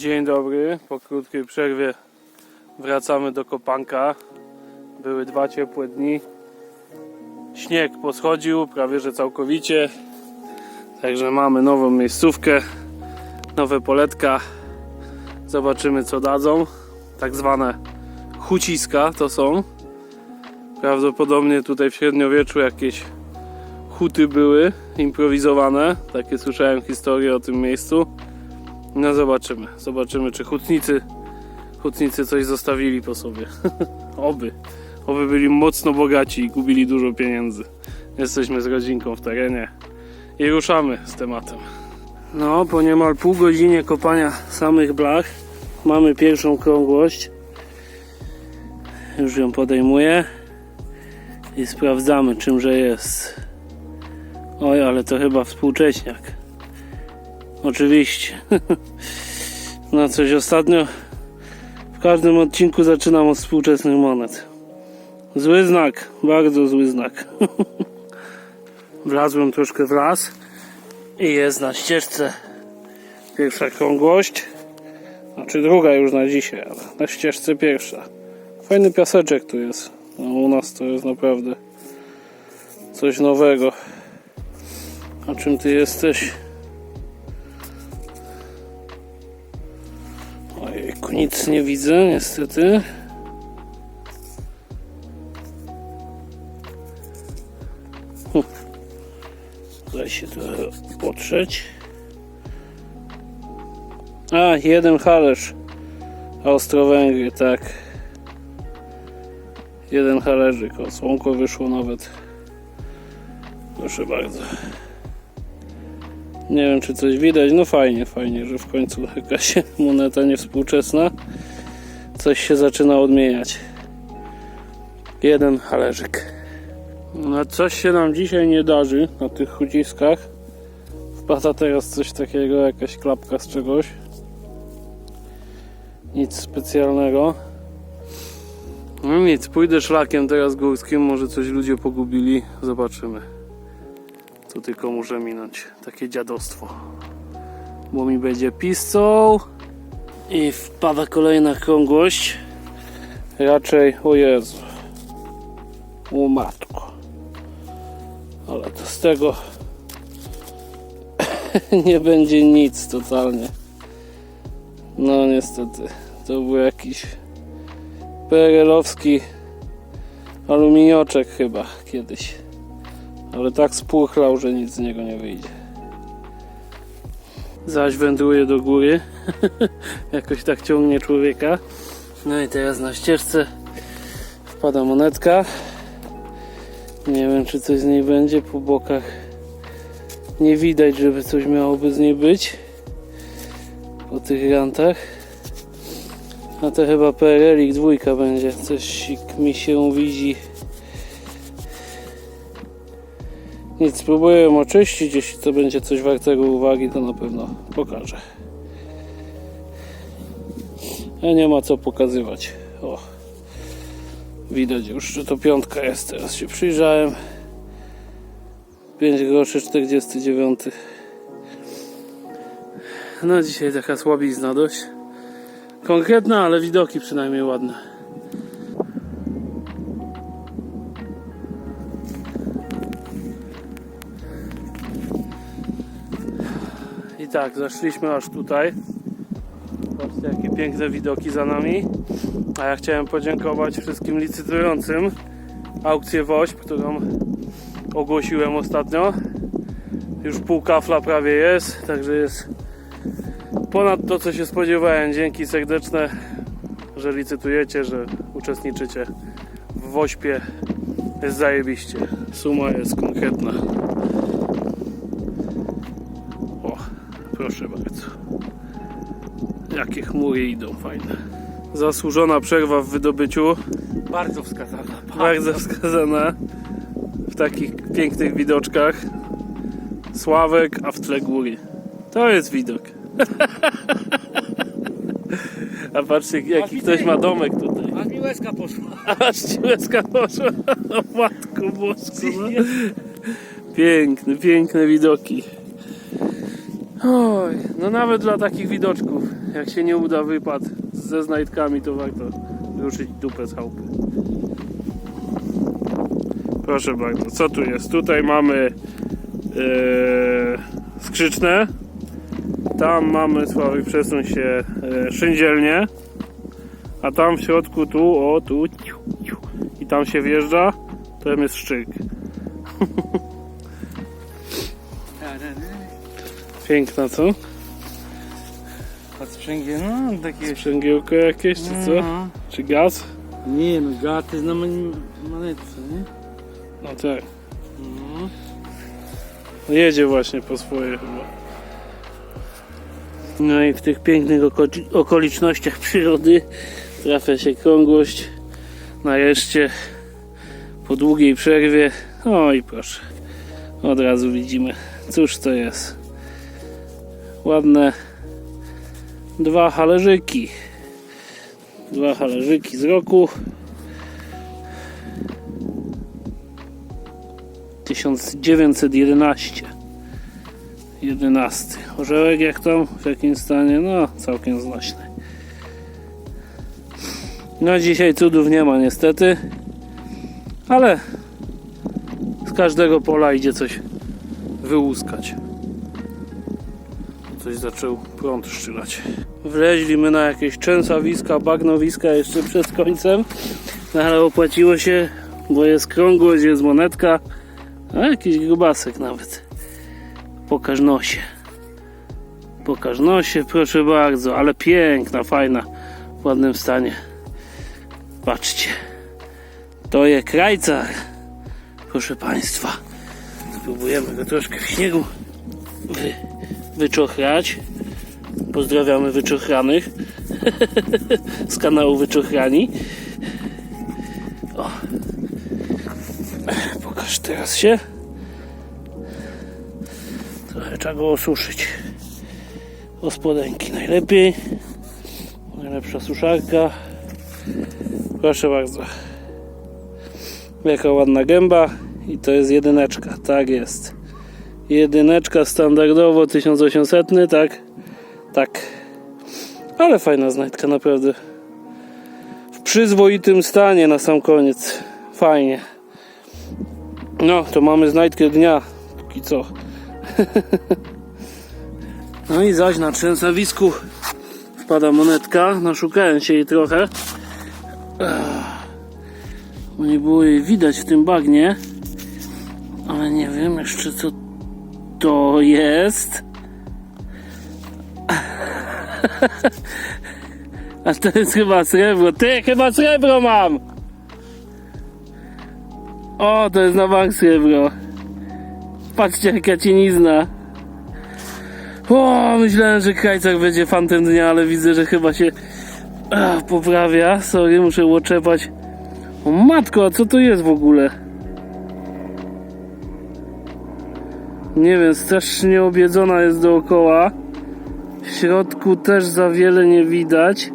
Dzień dobry, po krótkiej przerwie wracamy do kopanka. Były dwa ciepłe dni. Śnieg poschodził prawie że całkowicie. Także mamy nową miejscówkę, nowe poletka. Zobaczymy co dadzą. Tak zwane huciska to są. Prawdopodobnie tutaj w średniowieczu jakieś huty były improwizowane. Takie słyszałem historie o tym miejscu. No zobaczymy. Zobaczymy czy hutnicy hutnicy coś zostawili po sobie. Oby. Oby byli mocno bogaci i gubili dużo pieniędzy. Jesteśmy z rodzinką w terenie i ruszamy z tematem. No, po niemal pół godzinie kopania samych blach mamy pierwszą krągłość. Już ją podejmuję i sprawdzamy czymże jest. Oj, ale to chyba współcześniak. Oczywiście. No coś ostatnio w każdym odcinku zaczynam od współczesnych monet. Zły znak, bardzo zły znak. Wlazłem troszkę w las i jest na ścieżce pierwsza krągłość. Znaczy druga już na dzisiaj, ale na ścieżce pierwsza. Fajny piaseczek tu jest. No, u nas to jest naprawdę coś nowego. A czym ty jesteś? Nic nie widzę niestety. Hm. Daj się trochę potrzeć. A, jeden halerz. Austro-Węgry, tak. Jeden halerzyk. O, słonko wyszło nawet. Proszę bardzo. Nie wiem, czy coś widać. No fajnie, fajnie, że w końcu jakaś moneta niewspółczesna. Coś się zaczyna odmieniać. Jeden halerzyk. No coś się nam dzisiaj nie darzy na tych chudziskach. Wpada teraz coś takiego, jakaś klapka z czegoś. Nic specjalnego. No nic, pójdę szlakiem teraz górskim, może coś ludzie pogubili, zobaczymy. Tu tylko muszę minąć takie dziadostwo. Bo mi będzie pistol i wpada kolejna krągłość. Raczej, o Jezu. O matko. Ale to z tego nie będzie nic totalnie. No niestety. To był jakiś PRL-owski aluminioczek chyba kiedyś. Ale tak spłuchlał, że nic z niego nie wyjdzie. Zaś wędruje do góry. Jakoś tak ciągnie człowieka. No i teraz na ścieżce wpada monetka. Nie wiem, czy coś z niej będzie po bokach. Nie widać, żeby coś miałoby z niej być. Po tych rantach. A to chyba PRL dwójka będzie. Coś mi się widzi. Nic, spróbuję oczyścić. Jeśli to będzie coś wartego uwagi, to na pewno pokażę. A nie ma co pokazywać. O. Widać już, że to piątka jest. Teraz się przyjrzałem. 5 groszy 49. No dzisiaj taka słabizna dość. Konkretna, ale widoki przynajmniej ładne. Tak, zaszliśmy aż tutaj. Patrzcie, jakie piękne widoki za nami. A ja chciałem podziękować wszystkim licytującym aukcję WOŚP, którą ogłosiłem ostatnio. Już pół kafla prawie jest, także jest ponad to, co się spodziewałem. Dzięki serdeczne, że licytujecie, że uczestniczycie w WOŚPie. Jest zajebiście. Suma jest konkretna. O, proszę bardzo. Jakie chmury idą fajne. Zasłużona przerwa w wydobyciu. Bardzo wskazana. Bardzo wskazana. W takich pięknych widoczkach. Sławek, a w tle góry. To jest widok. A patrzcie, jaki ktoś ma domek tutaj. A mi łezka poszła. Aż ci łezka poszła. O matko bosku. No. Piękne, piękne widoki. Oj, no nawet dla takich widoczków, jak się nie uda wypad ze znajdkami, to warto ruszyć dupę z chałupy. Proszę bardzo, co tu jest? Tutaj mamy e, skrzyczne. Tam mamy, Sławek, przesuń się, e, szyndzielnie. A tam w środku, tu, o, tu, ciu, ciu, i tam się wjeżdża, tam jest szczyk. Piękna, co? Sprzęgiem, no takie... Sprzęgiełko jakieś, czy co? No. Czy gaz? Nie no, gaty na man- manetce, nie? No tak. No. No Jedzie właśnie po swoje chyba. No i w tych pięknych oko- okolicznościach przyrody trafia się krągłość. Nareszcie po długiej przerwie. O i proszę. Od razu widzimy, cóż to jest. Ładne dwa halerzyki. Dwa halerzyki z roku. 1911 11 orzełek jak tam w jakim stanie? No całkiem znośny. No dzisiaj cudów nie ma niestety ale z każdego pola idzie coś wyłuskać zaczął prąd szczylać wleźliśmy na jakieś trzęsawiska, bagnowiska jeszcze przed końcem no ale opłaciło się bo jest krągłość, jest monetka a jakiś grubasek nawet. Pokaż nosie. Pokaż nosie, proszę bardzo, ale piękna, fajna, w ładnym stanie. Patrzcie. To jest krajcar. Proszę Państwa. Spróbujemy go troszkę w śniegu wyczochrać. Pozdrawiamy wyczochranych z kanału Wyczochrani. O. Pokaż teraz się. Trochę trzeba go osuszyć. O najlepiej. Najlepsza suszarka. Proszę bardzo. Jaka ładna gęba. I to jest jedyneczka. Tak jest. Jedyneczka standardowo 1800, tak? Tak. Ale fajna znajdka, naprawdę. W przyzwoitym stanie na sam koniec. Fajnie. No, to mamy znajdkę dnia. Póki co. no i zaś na trzęsawisku wpada monetka. Naszukałem się jej trochę. Bo nie było jej widać w tym bagnie. Ale nie wiem jeszcze co to jest. A to jest chyba srebro. Ty, chyba srebro mam! O, to jest na bank srebro. Patrzcie jaka cienizna. O, myślałem, że krajcar będzie fantem dnia, ale widzę, że chyba się ach, poprawia. Sorry, muszę łoczepać. O matko, a co to jest w ogóle? Nie wiem, strasznie obiedzona jest dookoła. W środku też za wiele nie widać.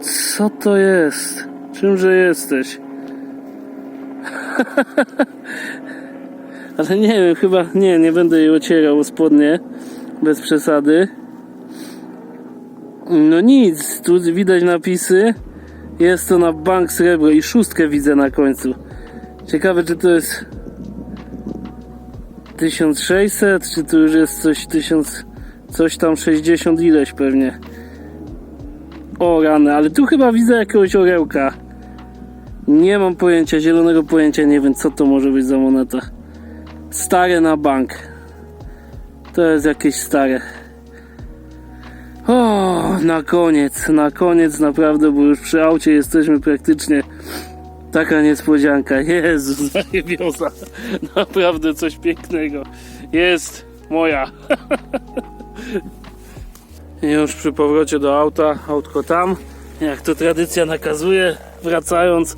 Co to jest? Czymże jesteś? Ale nie wiem, chyba nie, nie będę jej ocierał o spodnie. Bez przesady. No nic, tu widać napisy. Jest to na bank srebro i szóstkę widzę na końcu. Ciekawe, czy to jest 1600, czy to już jest coś 1000, coś tam 60 ileś pewnie. O rany, ale tu chyba widzę jakiegoś orełka. Nie mam pojęcia, zielonego pojęcia, nie wiem co to może być za moneta. Stare na bank. To jest jakieś stare. O, na koniec, na koniec naprawdę, bo już przy aucie jesteśmy praktycznie. Taka niespodzianka. Jezu, zajebioza. Naprawdę coś pięknego. Jest moja. Już przy powrocie do auta, autko tam. Jak to tradycja nakazuje, wracając,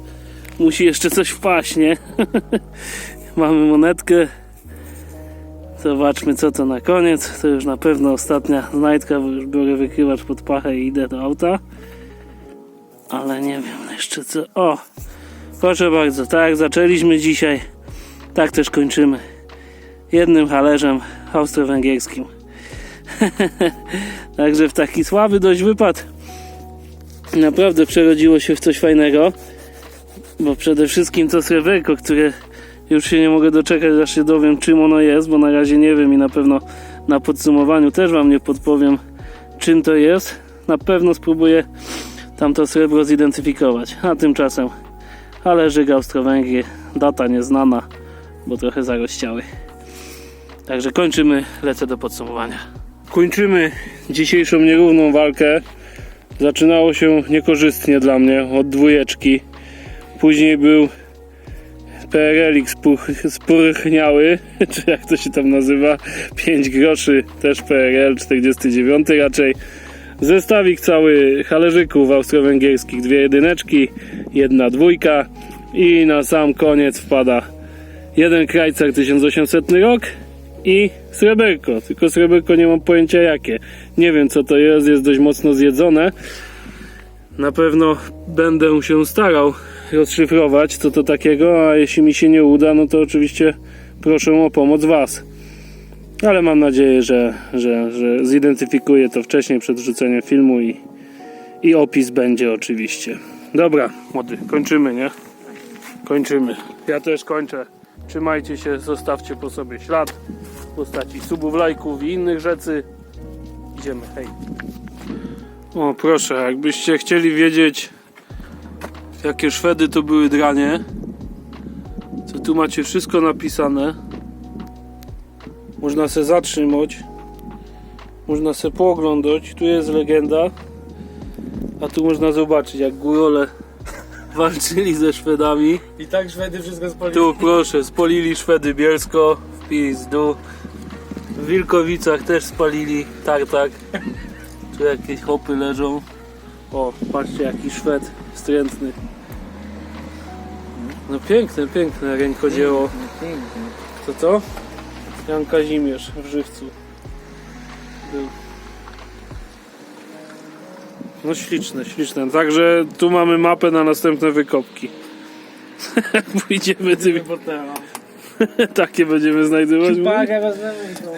musi jeszcze coś wpaść, nie? Mamy monetkę. Zobaczmy co to na koniec. To już na pewno ostatnia znajdka, bo już biorę wykrywacz pod pachę i idę do auta. Ale nie wiem jeszcze co. O! Proszę bardzo, tak zaczęliśmy dzisiaj, tak też kończymy. jednym halerzem austro-węgierskim. Także w taki słaby dość wypad naprawdę przerodziło się w coś fajnego, bo przede wszystkim to sreberko, które już się nie mogę doczekać, aż się dowiem czym ono jest, bo na razie nie wiem i na pewno na podsumowaniu też wam nie podpowiem czym to jest. Na pewno spróbuję tamto srebro zidentyfikować, a tymczasem Halerzyk Austro-Węgry, data nieznana, bo trochę zarościały. Także kończymy, lecę do podsumowania. Kończymy dzisiejszą nierówną walkę. Zaczynało się niekorzystnie dla mnie od dwójeczki. Później był PRL-ik spuch- spurchniały, czy jak to się tam nazywa, 5 groszy, też PRL 49 raczej. Zestawik cały halerzyków austro-węgierskich, dwie jedyneczki, jedna dwójka i na sam koniec wpada jeden Krajcar 1800 rok i sreberko, tylko sreberko nie mam pojęcia jakie. Nie wiem co to jest, jest dość mocno zjedzone. Na pewno będę się starał rozszyfrować co to takiego, a jeśli mi się nie uda, no to oczywiście proszę o pomoc Was. Ale mam nadzieję, że, że, że zidentyfikuję to wcześniej przed wrzuceniem filmu i, i opis będzie oczywiście. Dobra, młody, kończymy, nie? Kończymy. Ja też kończę. Trzymajcie się, zostawcie po sobie ślad w postaci subów, lajków i innych rzeczy. Idziemy, hej. O, proszę, jakbyście chcieli wiedzieć, jakie Szwedy to były dranie, to tu macie wszystko napisane. Można se zatrzymać. Można se pooglądać. Tu jest legenda. A tu można zobaczyć, jak górole walczyli ze Szwedami. I tak Szwedy wszystko spalili. Tu proszę, spolili Szwedy Bielsko w pizdu. W Wilkowicach też spalili tartak. Tu jakieś hopy leżą. O, patrzcie jaki Szwed wstrętny. No piękne, piękne rękodzieło. Co to? Jan Kazimierz w Żywcu. Był. No śliczne, śliczne. Także tu mamy mapę na następne wykopki. Pójdziemy tymi. Takie będziemy wezmemy i to.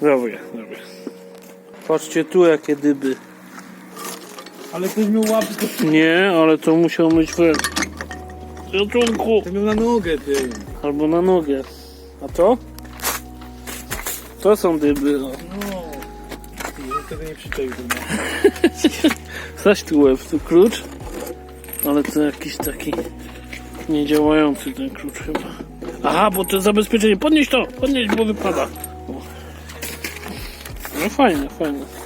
Dobra, dobra. Patrzcie tu jakie dyby. Ale ktoś miał łapkę. Nie, ale to musiał być w ratunku. To miał na nogę, ty. Albo na nogę. A to? To są dyby. No. No. Ja tego nie przyczaił chyba. Zaś tu łeb, tu klucz. Ale to jakiś taki niedziałający ten klucz chyba. Aha, bo to zabezpieczenie. Podnieś to, podnieś, bo wypada. O. No fajne, fajne.